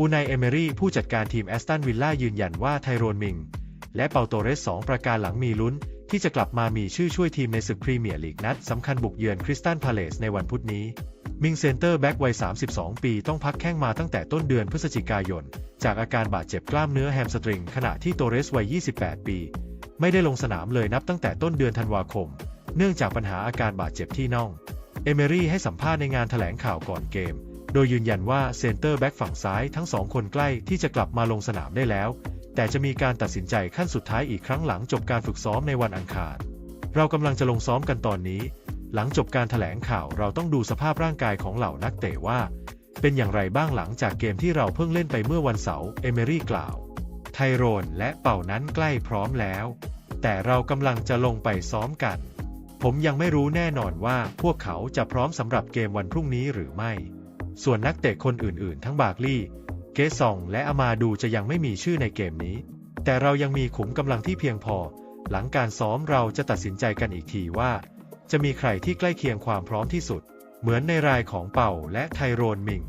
อูไนเอเมรีผู้จัดการทีมแอสตันวิลล่ายืนยันว่าไทโรนมิง และเปาโตเรสสองประการหลังมีลุ้น ที่จะกลับมามีชื่อช่วยทีมในศึกพรีเมียร์ลีกนัดสำคัญบุกเยือนคริสตันพาเลสในวันพุธนี้ มิงเซนเตอร์แบ็กวัย 32 ปีต้องพักแข้งมาตั้งแต่ต้นเดือนพฤศจิกายน จากอาการบาดเจ็บกล้ามเนื้อแฮมสตริง ขณะที่โตเรสวัย 28 ปี ไม่ได้ลงสนามเลยนับตั้งแต่ต้นเดือนธันวาคม เนื่องจากปัญหาอาการบาดเจ็บที่น่อง เอเมรี่ให้สัมภาษณ์ในงานแถลงข่าวก่อนเกม โดยยืนยันว่าเซนเตอร์แบ็กฝั่งซ้ายทั้งสองคนใกล้ที่จะกลับมาลงสนามได้แล้ว แต่จะมีการตัดสินใจขั้นสุดท้ายอีกครั้งหลังจบการฝึกซ้อมในวันอังคาร เรากำลังจะลงซ้อมกันตอนนี้ หลังจบการแถลงข่าวเราต้องดูสภาพร่างกายของเหล่านักเตะว่า เป็นอย่างไรบ้างหลังจากเกมที่เราเพิ่งเล่นไปเมื่อวันเสาร์เอเมรี่กล่าว ไทโรนและเป่านั้นใกล้พร้อมแล้ว แต่เรากำลังจะลงไปซ้อมกัน ผมยังไม่รู้แน่นอนว่าพวกเขาจะพร้อมสำหรับเกมวันพรุ่งนี้หรือไม่ ส่วนนักเตะคนอื่นๆ ทั้งบาร์กลีย์เกซอง และอามาดูจะยังไม่มีชื่อในเกมนี้ แต่เรายังมีขุมกำลังที่เพียงพอ หลังการซ้อมเราจะตัดสินใจกันอีกทีว่า จะมีใครที่ใกล้เคียงความพร้อมที่สุด เหมือนในรายของเป่าและไทโรนมิง